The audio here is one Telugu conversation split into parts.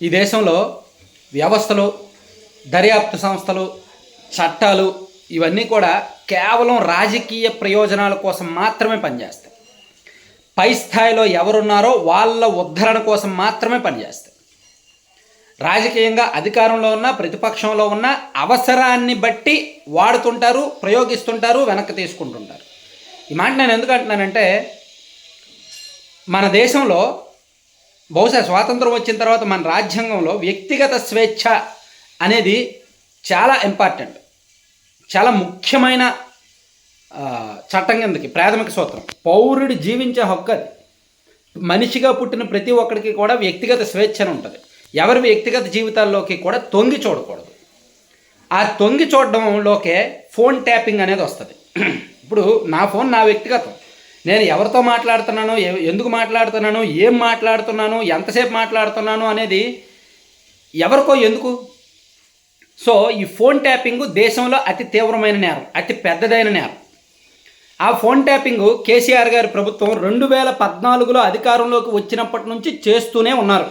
ఈ దేశంలో వ్యవస్థలు దర్యాప్తు సంస్థలు చట్టాలు ఇవన్నీ కూడా కేవలం రాజకీయ ప్రయోజనాల కోసం మాత్రమే పనిచేస్తాయి. పై స్థాయిలో ఎవరున్నారో వాళ్ళ ఉద్ధరణ కోసం మాత్రమే పనిచేస్తాయి. రాజకీయంగా అధికారంలో ఉన్న ప్రతిపక్షంలో ఉన్న అవసరాన్ని బట్టి వాడుతుంటారు ప్రయోగిస్తుంటారు వెనక్కి తీసుకుంటుంటారు. ఈ మాట నేను ఎందుకు అంటున్నానంటే మన దేశంలో బహుశా స్వాతంత్రం వచ్చిన తర్వాత మన రాజ్యాంగంలో వ్యక్తిగత స్వేచ్ఛ అనేది చాలా ఇంపార్టెంట్ చాలా ముఖ్యమైన చట్టం కిందకి ప్రాథమిక సూత్రం. పౌరుడు జీవించే హక్కు అది. మనిషిగా పుట్టిన ప్రతి ఒక్కడికి కూడా వ్యక్తిగత స్వేచ్ఛ ఉంటుంది. ఎవరి వ్యక్తిగత జీవితాల్లోకి కూడా తొంగి చూడకూడదు. ఆ తొంగి చూడడంలోకే ఫోన్ ట్యాపింగ్ అనేది వస్తుంది. ఇప్పుడు నా ఫోన్ నా వ్యక్తిగతం. నేను ఎవరితో మాట్లాడుతున్నాను ఎందుకు మాట్లాడుతున్నాను ఏం మాట్లాడుతున్నాను ఎంతసేపు మాట్లాడుతున్నాను అనేది ఎవరికో ఎందుకు? సో ఈ ఫోన్ ట్యాపింగ్ దేశంలో అతి తీవ్రమైన నేరం అతి పెద్దదైన నేరం. ఆ ఫోన్ ట్యాపింగ్ కేసీఆర్ గారి ప్రభుత్వం రెండు వేల పద్నాలుగులో అధికారంలోకి వచ్చినప్పటి నుంచి చేస్తూనే ఉన్నారు.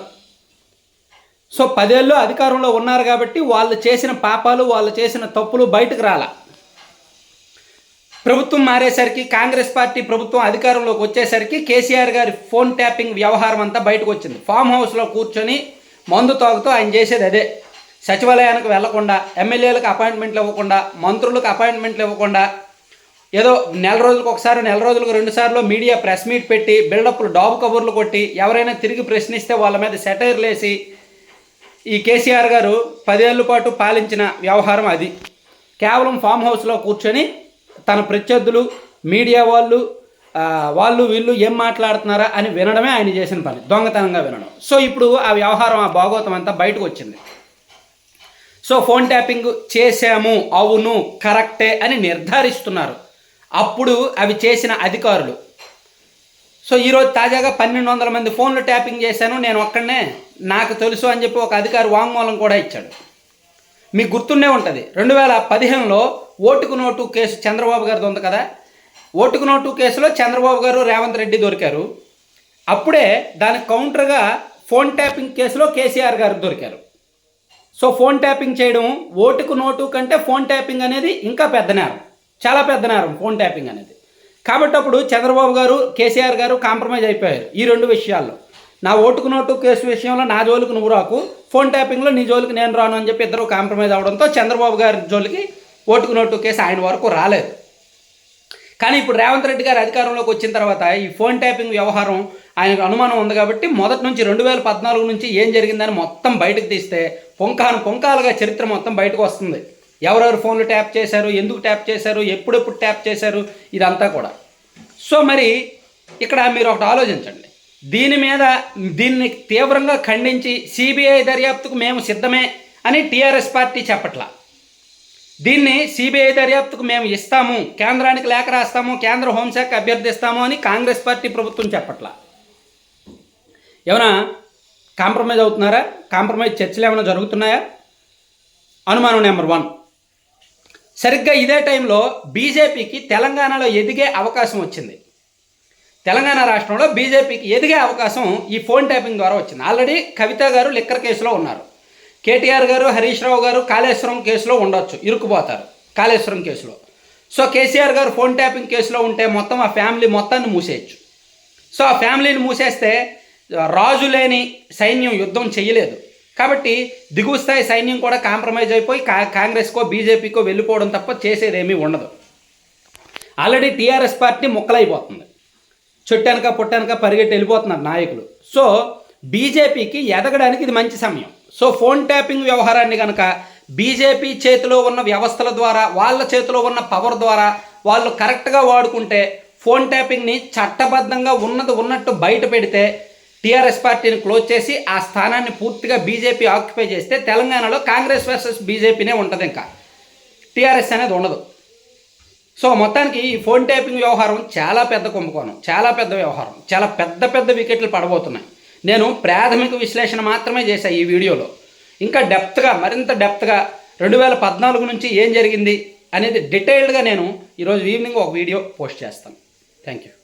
సో పదేళ్ళు అధికారంలో ఉన్నారు కాబట్టి వాళ్ళు చేసిన పాపాలు వాళ్ళు చేసిన తప్పులు బయటకు రాలా. ప్రభుత్వం మారేసరికి కాంగ్రెస్ పార్టీ ప్రభుత్వం అధికారంలోకి వచ్చేసరికి కేసీఆర్ గారి ఫోన్ ట్యాపింగ్ వ్యవహారం అంతా బయటకు వచ్చింది. ఫామ్ హౌస్లో కూర్చొని మందు తాగుతూ ఆయన చేసేది అదే. సచివాలయానికి వెళ్ళకుండా ఎమ్మెల్యేలకు అపాయింట్మెంట్లు ఇవ్వకుండా మంత్రులకు అపాయింట్మెంట్లు ఇవ్వకుండా ఏదో నెల రోజులకు ఒకసారి నెల రోజులకు రెండు సార్లు మీడియా ప్రెస్ మీట్ పెట్టి బిల్డప్లు డాబు కబుర్లు కొట్టి ఎవరైనా తిరిగి ప్రశ్నిస్తే వాళ్ళ మీద సెటైర్లు వేసి ఈ కేసీఆర్ గారు పదేళ్ళ పాటు పాలించిన వ్యవహారం అది. కేవలం ఫామ్ హౌస్లో కూర్చొని తన ప్రత్యర్థులు మీడియా వాళ్ళు వాళ్ళు వీళ్ళు ఏం మాట్లాడుతున్నారా అని వినడమే ఆయన చేసిన పని. దొంగతనంగా వినడం. సో ఇప్పుడు ఆ వ్యవహారం ఆ భాగవతం అంతా బయటకు వచ్చింది. సో ఫోన్ ట్యాపింగ్ చేశాము అవును కరెక్టే అని నిర్ధారిస్తున్నారు. అప్పుడు అవి చేసిన అధికారులు. సో ఈరోజు తాజాగా పన్నెండు వందల మంది ఫోన్లు ట్యాపింగ్ చేశాను నేను ఒక్కడనే నాకు తెలుసు అని చెప్పి ఒక అధికారి వాంగ్మూలం కూడా ఇచ్చాడు. మీకు గుర్తుండే ఉంటుంది. రెండు వేల పదిహేనులో ఓటుకు నోటు కేసు చంద్రబాబు గారిది ఉంది కదా? ఓటుకు నోటు కేసులో చంద్రబాబు గారు రేవంత్ రెడ్డి దొరికారు. అప్పుడే దానికి కౌంటర్గా ఫోన్ ట్యాపింగ్ కేసులో కేసీఆర్ గారు దొరికారు. సో ఫోన్ ట్యాపింగ్ చేయడం ఓటుకు నోటు కంటే ఫోన్ ట్యాపింగ్ అనేది ఇంకా పెద్ద నేరం. చాలా పెద్ద నేరం ఫోన్ ట్యాపింగ్ అనేది. కాబట్టి అప్పుడు చంద్రబాబు గారు కేసీఆర్ గారు కాంప్రమైజ్ అయిపోయారు ఈ రెండు విషయాల్లో. నా ఓటుకు నోటు కేసు విషయంలో నా జోలికి నువ్వు రాకు ఫోన్ ట్యాపింగ్లో నీ జోలికి నేను రాను అని చెప్పి ఇద్దరు కాంప్రమైజ్ అవడంతో చంద్రబాబు గారి జోలికి ఓటుకు నోటు కేసు ఆయన వరకు రాలేదు. కానీ ఇప్పుడు రేవంత్ రెడ్డి గారు అధికారంలోకి వచ్చిన తర్వాత ఈ ఫోన్ ట్యాపింగ్ వ్యవహారం ఆయనకు అనుమానం ఉంది కాబట్టి మొదటి నుంచి రెండు వేల పద్నాలుగు నుంచి ఏం జరిగిందని మొత్తం బయటకు తీస్తే పొంకాను పొంకాలుగా చరిత్ర మొత్తం బయటకు వస్తుంది. ఎవరెవరు ఫోన్లు ట్యాప్ చేశారు ఎందుకు ట్యాప్ చేశారు ఎప్పుడెప్పుడు ట్యాప్ చేశారు ఇదంతా కూడా. సో మరి ఇక్కడ మీరు ఒకటి ఆలోచించండి. దీని మీద దీన్ని తీవ్రంగా ఖండించి సిబిఐ దర్యాప్తుకు మేము సిద్ధమే అని టీఆర్ఎస్ పార్టీ చెప్పట్లా. దీన్ని సిబిఐ దర్యాప్తుకు మేము ఇస్తాము కేంద్రానికి లేఖ రాస్తాము కేంద్ర హోంశాఖ అభ్యర్థిస్తాము అని కాంగ్రెస్ పార్టీ ప్రభుత్వం చెప్పట్లా. ఏమైనా కాంప్రమైజ్ అవుతున్నారా? కాంప్రమైజ్ చర్చలు ఏమైనా జరుగుతున్నాయా? అనుమానం నెంబర్ వన్. సరిగ్గా ఇదే టైంలో బీజేపీకి తెలంగాణలో ఎదిగే అవకాశం వచ్చింది. తెలంగాణ రాష్ట్రంలో బీజేపీకి ఎదిగే అవకాశం ఈ ఫోన్ ట్యాపింగ్ ద్వారా వచ్చింది. ఆల్రెడీ కవిత గారు లిక్కర్ కేసులో ఉన్నారు. కేటీఆర్ గారు హరీష్ రావు గారు కాళేశ్వరం కేసులో ఉండొచ్చు ఇరుక్కుపోతారు. కాళేశ్వరం కేసులో. సో కేసీఆర్ గారు ఫోన్ ట్యాపింగ్ కేసులో ఉంటే మొత్తం ఆ ఫ్యామిలీ మొత్తాన్ని మూసేయచ్చు. సో ఆ ఫ్యామిలీని మూసేస్తే రాజు లేని సైన్యం యుద్ధం చేయలేదు. కాబట్టి దిగువ స్థాయి సైన్యం కూడా కాంప్రమైజ్ అయిపోయి కా కాంగ్రెస్కో బీజేపీకో వెళ్ళిపోవడం తప్ప చేసేదేమీ ఉండదు. ఆల్రెడీ టీఆర్ఎస్ పార్టీ ముక్కలైపోతుంది. చుట్టానక పుట్టానక పరిగెట్టి వెళ్ళిపోతున్నారు నాయకులు. సో బీజేపీకి ఎదగడానికి ఇది మంచి సమయం. సో ఫోన్ ట్యాపింగ్ వ్యవహారాన్ని కనుక బీజేపీ చేతిలో ఉన్న వ్యవస్థల ద్వారా వాళ్ళ చేతిలో ఉన్న పవర్ ద్వారా వాళ్ళు కరెక్ట్గా వాడుకుంటే ఫోన్ ట్యాపింగ్ని చట్టబద్ధంగా ఉన్నది ఉన్నట్టు బయట పెడితే టీఆర్ఎస్ పార్టీని క్లోజ్ చేసి ఆ స్థానాన్ని పూర్తిగా బీజేపీ ఆక్యుపై చేస్తే తెలంగాణలో కాంగ్రెస్ వర్సెస్ బీజేపీనే ఉంటుంది ఇంకా. టీఆర్ఎస్ అనేది ఉండదు. సో మొత్తానికి ఈ ఫోన్ ట్యాపింగ్ వ్యవహారం చాలా పెద్ద కుంభకోణం చాలా పెద్ద వ్యవహారం చాలా పెద్ద పెద్ద వికెట్లు పడబోతున్నాయి. నేను ప్రాథమిక విశ్లేషణ మాత్రమే చేశాను ఈ వీడియోలో. ఇంకా డెప్త్గా మరింత డెప్త్గా రెండు వేల పద్నాలుగు నుంచి ఏం జరిగింది అనేది డీటెయిల్డ్గా నేను ఈరోజు ఈవినింగ్ ఒక వీడియో పోస్ట్ చేస్తాను. Thank you